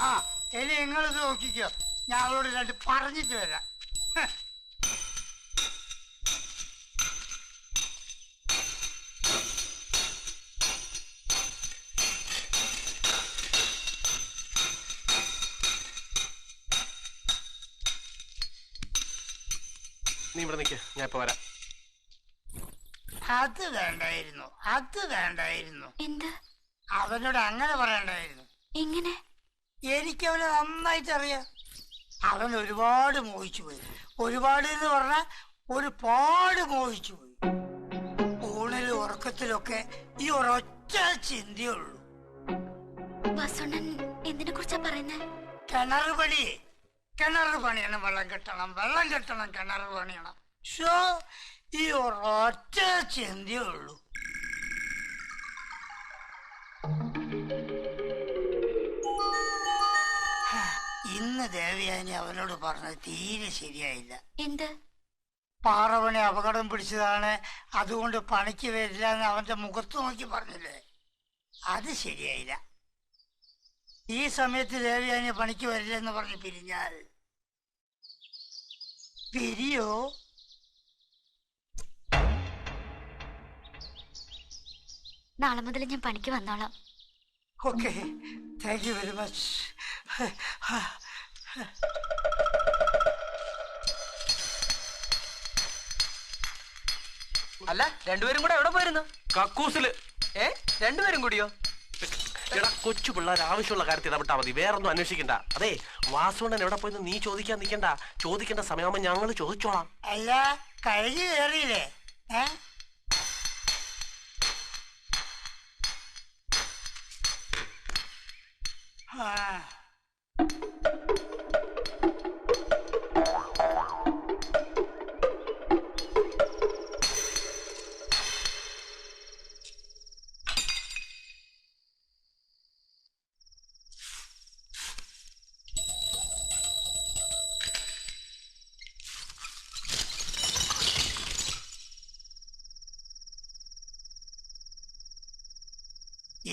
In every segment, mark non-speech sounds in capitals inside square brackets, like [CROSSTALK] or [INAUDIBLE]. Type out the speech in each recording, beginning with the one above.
ആ ഇനി നിങ്ങളിത് നോക്കിക്കോ. ഞാൻ അവളോട് രണ്ട് പറഞ്ഞിട്ട് വരാം. നീ ഇവിടെ നിൽക്ക് ഞാൻ ഇപ്പൊ വരാം. അത് വേണ്ടായിരുന്നു അത് വേണ്ടായിരുന്നു. എന്ത്? അവനോട് അങ്ങനെ പറയണ്ടായിരുന്നു. എങ്ങനെ? എനിക്ക് അവനെ നന്നായിട്ട് അറിയാം അവൻ ഒരുപാട് മോഹിച്ചു പോയി. ഒരുപാട് എന്ന് പറഞ്ഞാൽ ഒരുപാട് മോഹിച്ചു പോയി. ഊണിലും ഉറക്കത്തിലൊക്കെ ഈ ഒരൊറ്റ ചിന്തയുള്ളൂ. എന്തിനെ കുറിച്ചാ പറയുന്നത് കിണർ പണി. കിണർ പണിയണം. വെള്ളം കെട്ടണം. വെള്ളം കെട്ടണം. കിണർ പണിയണം. ഷോ ഈ ഒരൊറ്റ ചിന്തയുള്ളൂ. ദേവയാനി അവനോട് പറഞ്ഞത് തീരെ ശരിയായില്ല. എന്ത്? പാറവനെ അപകടം പിടിച്ചതാണ്. അതുകൊണ്ട് പണിക്ക് വരില്ല എന്ന് അവന്റെ മുഖത്ത് നോക്കി പറഞ്ഞില്ലേ? അത് ശരിയായില്ല. ഈ സമയത്ത് ദേവയാനി പണിക്ക് വരില്ല എന്ന് പറഞ്ഞ് പിരിഞ്ഞാൽ? പിരിയോ? നാളെ മുതൽ ഞാൻ പണിക്ക് വന്നോളാം. Okay. Thank you very much [LAUGHS] അല്ല രണ്ടുപേരും കൂടെ എവിടെ പോയിരുന്നു? കക്കൂസിൽ. ഏ രണ്ടുപേരും കൂടിയോ? എടാ കൊച്ചു പിള്ളേർ ആവശ്യമുള്ള കാര്യത്തിൽ ഇടപെട്ടാ മതി. വേറൊന്നും അന്വേഷിക്കണ്ട. അതെ വാസുണ്ണൻ എവിടെ പോയെന്ന് നീ ചോദിക്കാൻ നിൽക്കണ്ട. ചോദിക്കേണ്ട സമയമാകുമ്പോ ഞങ്ങൾ ചോദിച്ചോളാം. അല്ല കഴുകി കയറിയില്ലേ ഏ? ആ.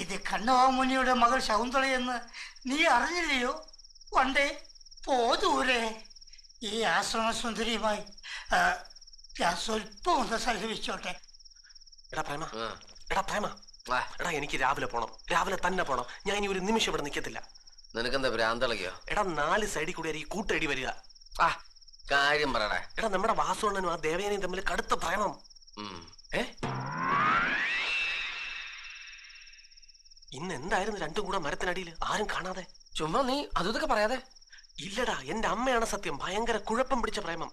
ഇത് കണ്ണവാമുനിയുടെ മകൾ ശകുന്തളയെന്ന് നീ അറിഞ്ഞില്ലയോ? പണ്ടേ പോതൂരെ ഈ ആശ്രമ സുന്ദരിയുമായി ഞാൻ സ്വല്പം ഒന്ന് സഹവിച്ചോട്ടെ എടാ പ്രേമ എടാ പ്രേമ. എടാ എനിക്ക് രാവിലെ പോണം. രാവിലെ തന്നെ പോണം. ഞാൻ ഇനി ഒരു നിമിഷം ഇവിടെ നിൽക്കത്തില്ല നിനക്കെന്താ ഭ്രാന്തളകിയോ എടാ നാല് സൈഡിൽ കൂടി ഈ കൂട്ടടി വരിക. ആ കാര്യം പറയടാ. എടാ നമ്മുടെ വാസുണ്ണനും ആ ദേവയാനിയും തമ്മിൽ കടുത്ത പ്രേമം. ഏ? ഇന്ന് എന്തായിരുന്നു രണ്ടും കൂടെ മരത്തിനടിയിൽ? ആരും കാണാതെ. ചുമ്മാ നീ അതൊക്കെ പറയാതെ. ഇല്ലടാ എന്റെ അമ്മയാണ് സത്യം. ഭയങ്കര കുഴപ്പം പിടിച്ച പ്രേമം.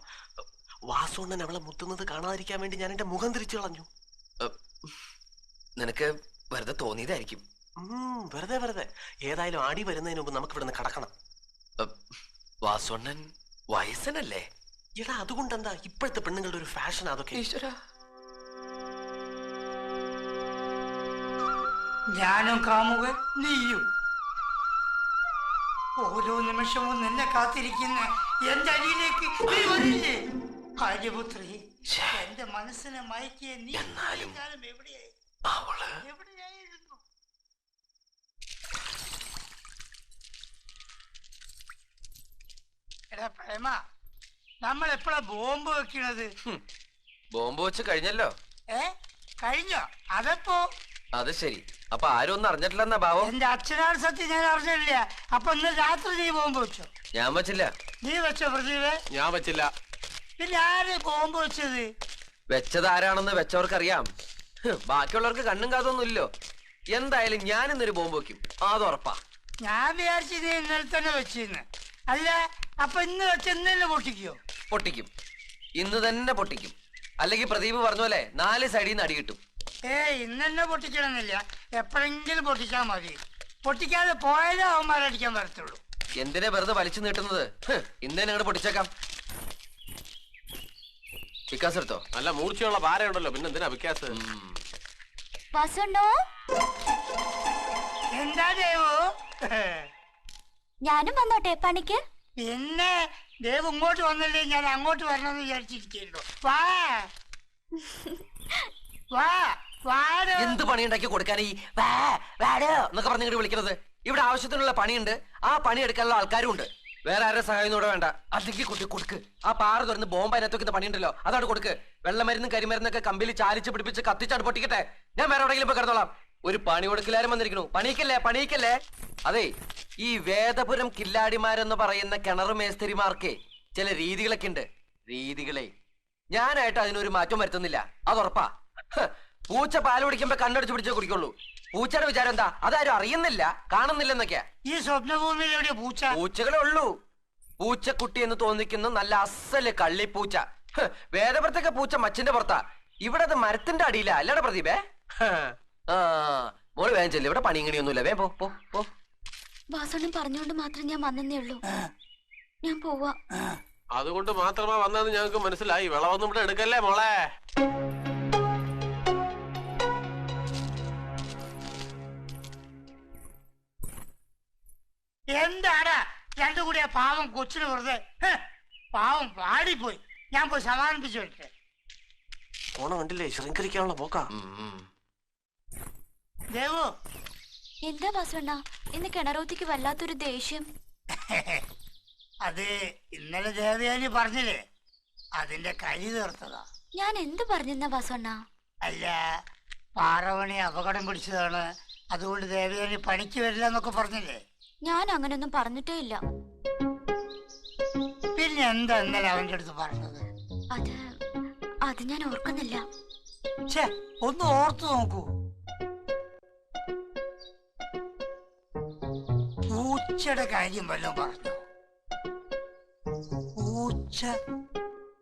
വാസുണ്ണൻ അവളെ മുത്തുന്നത് കാണാതിരിക്കാൻ വേണ്ടി ഞാൻ എന്റെ മുഖം തിരിച്ചു കളഞ്ഞു. നിനക്ക് വെറുതെ തോന്നിയതായിരിക്കും. വെറുതെ വെറുതെ. ഏതായാലും ആടി വരുന്നതിന് മുമ്പ് നമുക്ക് ഇവിടുന്ന് കടക്കണം. വാസുണ്ണൻ വയസ്സനല്ലേ? എടാ അതുകൊണ്ടെന്താ ഇപ്പോഴത്തെ പെണ്ണുങ്ങളുടെ ഒരു ഫാഷൻ അതൊക്കെ? ഈശ്വര. ഞാനും കാമുകൻ നീയും. ഓരോ നിമിഷവും നിന്നെ കാത്തിരിക്കുന്ന എന്റെ അരിയിലേക്ക് നീ വരില്ലേ? ആര്യപുത്രി ശ്ശേ. എന്റെ മനസ്സിനെ മയക്കിയ നീ എന്നാലും- എവിടെയായി? എവിടെയായിരുന്നു? എടാ പ്രേമ നമ്മൾ എപ്പോഴാ ബോംബ് വെക്കണത്? ബോംബ് വെച്ച് കഴിഞ്ഞല്ലോ. ഏ? കഴിഞ്ഞോ? അതെപ്പോ? അത് ശരി. അപ്പൊ ആരും ഒന്നും അറിഞ്ഞിട്ടില്ലെന്നാ ഭാവം? എന്റെ അച്ഛനാണ് സത്യം ഞാൻ അറിഞ്ഞില്ല അപ്പൊ ഇന്ന് രാത്രി നീ ബോംബ് വെച്ചോ? ഞാൻ വെച്ചില്ല. നീ വെച്ചോ പ്രദീപേ? ഞാൻ വെച്ചില്ല. പിന്നെ ആര് ബോംബ് വെച്ചത്? വെച്ചത് ആരാണെന്ന് വെച്ചവർക്കറിയാം. ബാക്കിയുള്ളവർക്ക് കണ്ണും കാതൊന്നും ഇല്ലോ. എന്തായാലും ഞാൻ ഇന്നൊരു ബോംബ് വെക്കും. അത് ഉറപ്പാ. ഞാൻ വിചാരിച്ചു നീ ഇന്നലെ തന്നെ വെച്ചിന്ന് അല്ല അപ്പൊ ഇന്ന് വെച്ച് ഇന്നലെ പൊട്ടിക്കോ? പൊട്ടിക്കും. ഇന്ന് തന്നെ പൊട്ടിക്കും. അല്ലെങ്കിൽ പ്രദീപ് പറഞ്ഞ പോലെ നാല് സൈഡിൽ നിന്ന് അടി കിട്ടും. ഏ ഇന്നെന്നെ പൊട്ടിക്കണമെന്നില്ല എപ്പോഴെങ്കിലും പൊട്ടിച്ചാൽ മതി. പൊട്ടിക്കാതെ പോയാലേ അവന്മാരടിക്കാൻ വരത്തുള്ളൂ. എന്തിനാ വെറുതെ വലിച്ചു നീട്ടുന്നത്? ഇന്നെ ഇന്ന് അങ്ങോട്ട് പൊട്ടിച്ചേക്കാം. വിക്കാസ് എടുത്തോ? നല്ല മൂർച്ചയുള്ള പാരയുണ്ടല്ലോ പിന്നെ എന്തിനാ വിക്കാസ് ഉം. എന്താ ദേവു? ഞാനും വന്നോട്ടെ പണിക്ക്. പിന്നെ ദേവ് ഇങ്ങോട്ട് വന്നില്ലേ ഞാൻ അങ്ങോട്ട് വരണമെന്ന് വിചാരിച്ചിരിക്കുന്നു. വാ. [LAUGHS] വാ. എന്ത് പണിയുണ്ടാക്കി കൊടുക്കാൻ ഈ എന്നൊക്കെ പറഞ്ഞു ഇങ്ങോട്ട് വിളിക്കുന്നത് ഇവിടെ ആവശ്യത്തിനുള്ള പണിയുണ്ട്. ആ പണി എടുക്കാനുള്ള ആൾക്കാരും ഉണ്ട്. വേറെ ആരുടെ സഹായം ഇവിടെ വേണ്ട. അല്ലെങ്കിൽ കുട്ടി കൊടുക്ക്. ആ പാറ തുറന്ന് ബോംബ് അതിനകത്ത് പണിയുണ്ടല്ലോ അതാണ് കൊടുക്ക്. വെള്ളമരുന്നും കരിമരുന്നൊക്കെ കമ്പിയിൽ ചാലിച്ച് പിടിപ്പിച്ച് കത്തിച്ചാണ് പൊട്ടിക്കട്ടെ. ഞാൻ വേറെ എവിടെയെങ്കിലും കിടന്നോളാം. ഒരു പണി കൊടുക്കലാരും വന്നിരിക്കുന്നു. പണിക്കല്ലേ പണിക്കല്ലേ അതെ ഈ വേദപുരം കില്ലാടിമാരെന്ന് പറയുന്ന കിണർ മേസ്തിരിമാർക്ക് ചില രീതികളൊക്കെ ഉണ്ട്. രീതികളെ. ഞാനായിട്ട് അതിനൊരു മാറ്റം വരുത്തുന്നില്ല. അതുറപ്പാ പൂച്ച പാൽ കുടിക്കുമ്പോ കണ്ണടിച്ച് പിടിച്ചേ കുടിക്കുള്ളൂ. പൂച്ചയുടെ വിചാരം എന്താ? അതാരും അറിയുന്നില്ല കാണുന്നില്ലെന്നൊക്കെയാ. ഈ സ്വപ്നഭൂമിയിൽ എവിടെയാ പൂച്ച? പൂച്ചകളെ ഉള്ളൂ. പൂച്ചക്കുട്ടി എന്ന് തോന്നിക്കുന്ന നല്ല അസൽ കള്ളിപ്പൂച്ച. വേദപുറത്തൊക്കെ വേദപുരത്തൊക്കെ പൂച്ച മച്ചിന്റെ പുറത്താ. ഇവിടെ അത് മരത്തിന്റെ അടിയിലാ. അല്ലടാ പ്രദീപേ. ആ മോൾ വേഗം ചെല്ലു. ഇവിടെ പണിയിങ്ങനെയൊന്നുമില്ല വേ പോ പോ പോ. വാസുണ്ണൻ പറഞ്ഞുകൊണ്ട് മാത്രം ഞാൻ വന്നേ ഉള്ളൂ. ഞാൻ പോവാ. അതുകൊണ്ട് മാത്രമാ വന്നതെന്ന് ഞങ്ങൾക്ക് മനസ്സിലായി. വിളവൊന്നും ഇവിടെ എടുക്കല്ലേ മോളെ? എന്താടാ? രണ്ടു കൂടി ആ പാവം കൊച്ചിന് വെറുതെ. പാവം പാടിപ്പോയി ഞാൻ പോയി സമാധാനിപ്പിച്ചു വരട്ടെ ഓണം കണ്ടില്ലേ ശൃംഖരിക്കാനുള്ള പോക്കാ. ദേവു. എന്താ വാസുണ്ണ ഇന്ന് കിണറോത്തിക്ക് വല്ലാത്തൊരു ദേഷ്യം. [LAUGHS] അത് ഇന്നലെ ദേവയാനി പറഞ്ഞില്ലേ? അതിന്റെ കരി തീർത്തതാ. ഞാൻ എന്ത് പറഞ്ഞെന്നാ വാസുണ്ണ അല്ല പാറവണി അപകടം പിടിച്ചതാണ്. അതുകൊണ്ട് ദേവയാനി പണിക്ക് വരില്ല എന്നൊക്കെ പറഞ്ഞില്ലേ? ഞാൻ അങ്ങനൊന്നും പറഞ്ഞിട്ടേ ഇല്ല പിന്നെ എന്താ ഇന്നലെ അവന്റെ അടുത്ത് പറഞ്ഞത്? അത് അത് ഞാൻ ഓർക്കുന്നില്ല. ഛേ ഒന്ന് ഓർത്തു നോക്കൂ. പൂച്ചയുടെ കാര്യം വല്ലതും പറഞ്ഞു? പൂച്ച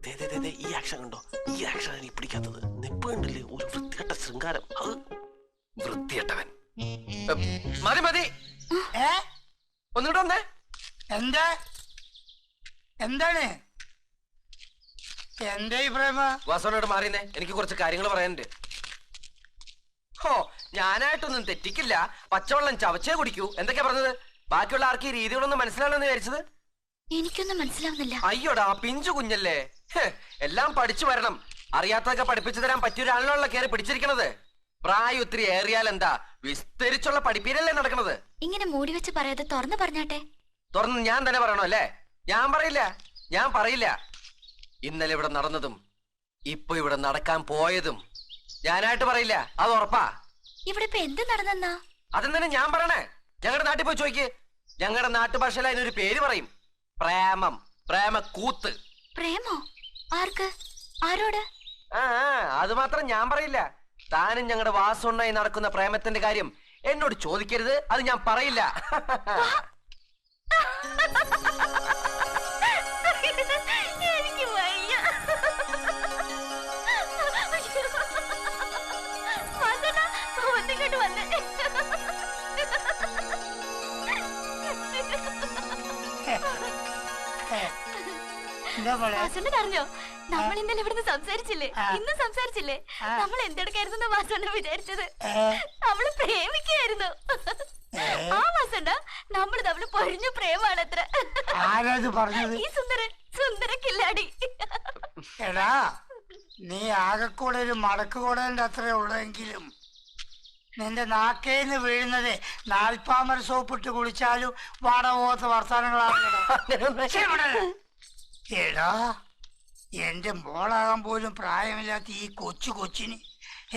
ദേ, ദേ, ദേ, ദേ, ഈ ആക്ഷൻ കണ്ടോ? ഈ ആക്ഷൻ എനിക്ക് പിടിക്കാത്തത്. നിപ്പ് കണ്ടില്ലേ? ഒരു വൃത്തികെട്ട ശൃംഗാരം. അത് വൃത്തികെട്ടവൻ. ഉം, മതി മതി. ഏ? ഒന്നുകൂടെ വന്നേ. എന്താ? എന്താണ്? എന്താ ഇബ്രാഹിമ പ്രേമ? മാറിയെന്നെ മാറിയെന്നേ. എനിക്ക് കുറച്ച് കാര്യങ്ങൾ പറയാനുണ്ട്. ഹോ ഞാനായിട്ടൊന്നും തെറ്റിക്കില്ല. പച്ചവെള്ളം ചവച്ചേ കുടിക്കൂ. എന്തൊക്കെയാ പറഞ്ഞത്? ബാക്കിയുള്ള ആർക്ക് ഈ രീതികളൊന്നും മനസ്സിലാണെന്ന് വിചാരിച്ചത്? എനിക്കൊന്നും മനസ്സിലാവുന്നില്ല. അയ്യോടാ പിഞ്ചു കുഞ്ഞല്ലേ. എല്ലാം പഠിച്ചു വരണം. അറിയാത്തതൊക്കെ പഠിപ്പിച്ചു തരാൻ പറ്റിയൊരാളിലുള്ള കയറി പിടിച്ചിരിക്കണത്? പ്രായം ഒത്തിരി ഏറിയാൽ എന്താ വിസ്തരിച്ചുള്ള പഠിപ്പീരല്ലേ നടക്കണത്. ഇങ്ങനെ മൂടി വെച്ച് പറയാതെ തുറന്നു പറഞ്ഞാട്ടെ. തുറന്ന് ഞാൻ തന്നെ പറയണോ അല്ലേ? ഞാൻ പറയില്ല ഞാൻ പറയില്ല. ഇന്നലെ ഇവിടെ നടന്നതും ഇപ്പൊ ഇവിടെ നടക്കാൻ പോയതും ഞാനായിട്ട് പറയില്ല. അത് ഉറപ്പാ. ഇവിടെ ഇപ്പൊ എന്ത് നടന്നെന്നാ? അതും ഞാൻ പറയണേ? ഞങ്ങളുടെ നാട്ടിൽ പോയി ചോദിക്ക്. ഞങ്ങളുടെ നാട്ടുഭാഷയിൽ അതിനൊരു പേര് പറയും. പ്രേമം പ്രേമ കൂത്ത് പ്രേമോ? ആർക്ക്? ആരോട്? ആ ആ, അത് മാത്രം ഞാൻ പറയില്ല. താനും ഞങ്ങളുടെ വാസുണ്ണായി നടക്കുന്ന പ്രേമത്തിന്റെ കാര്യം എന്നോട് ചോദിക്കരുത് അത് ഞാൻ പറയില്ല. എനിക്ക് വയ്യ. വാസന ഒന്നിങ്ങോട്ട് വന്നേ. ഏ, എന്താ പറയാ വാസണ്ണൻ അറിഞ്ഞോ നമ്മൾ ഇന്നലെ ഇവിടുന്ന് സംസാരിച്ചില്ലേ? ഇന്ന് സംസാരിച്ചില്ലേ? നമ്മൾ എന്തെടുക്കായിരുന്നു വാസണ്ണ വിചാരിച്ചത്? നമ്മൾ പ്രേമിക്കായിരുന്നു ആ വാസണ്ണ നമ്മൾ തമ്മിൽ പൊഴിഞ്ഞു പ്രേമാണത്ര അത്ര. ഈ സുന്ദരൻ സുന്ദര കില്ലാടി. എടാ നീ ആകെക്കൂടെ ഒരു മടക്കുകൂടലിന്റെ അത്രേ ഉള്ളെങ്കിലും നിന്റെ നാക്കേന്ന് വീഴുന്നത് നാൽപ്പാമര സോപ്പിട്ട് കുളിച്ചാലും വാടകോത്ത വർത്താനങ്ങളാണ്. [LAUGHS] എടാ എന്റെ മോളാകാൻ പോലും പ്രായമില്ലാത്ത ഈ കൊച്ചു കൊച്ചിന്.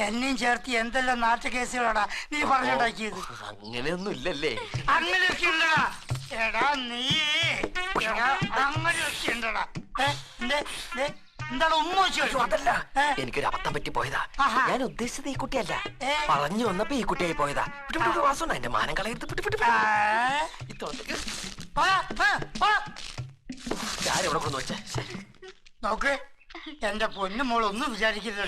എന്നെയും ചേർത്ത് എന്തെല്ലാം നാട്ടുകേസുകളാടാ നീ പറഞ്ഞുണ്ടാക്കിയത്? അങ്ങനെയൊന്നും ഇല്ലല്ലേ അങ്ങനെയൊക്കെ ഉണ്ടടാ എടാ നീ എടാ അങ്ങനെയൊക്കെ ഉണ്ടടാ എന്താണ് ഉമ്മ അതല്ല? എനിക്കൊരു അബദ്ധം പറ്റി പോയതാ. ഞാൻ ഉദ്ദേശിച്ചത് ഈ കുട്ടിയല്ല? പറഞ്ഞു വന്നപ്പോ ഈ കുട്ടിയായി പോയതാ. വാസുണ്ണ എന്റെ മാനം കളയരുത്. ഇത്തോട്ടേക്ക്. ആരെവിടെ കൊണ്ടു വെച്ചേ നോക്ക്. എന്റെ പൊന്നു മോൾ ഒന്നും വിചാരിക്കരുത്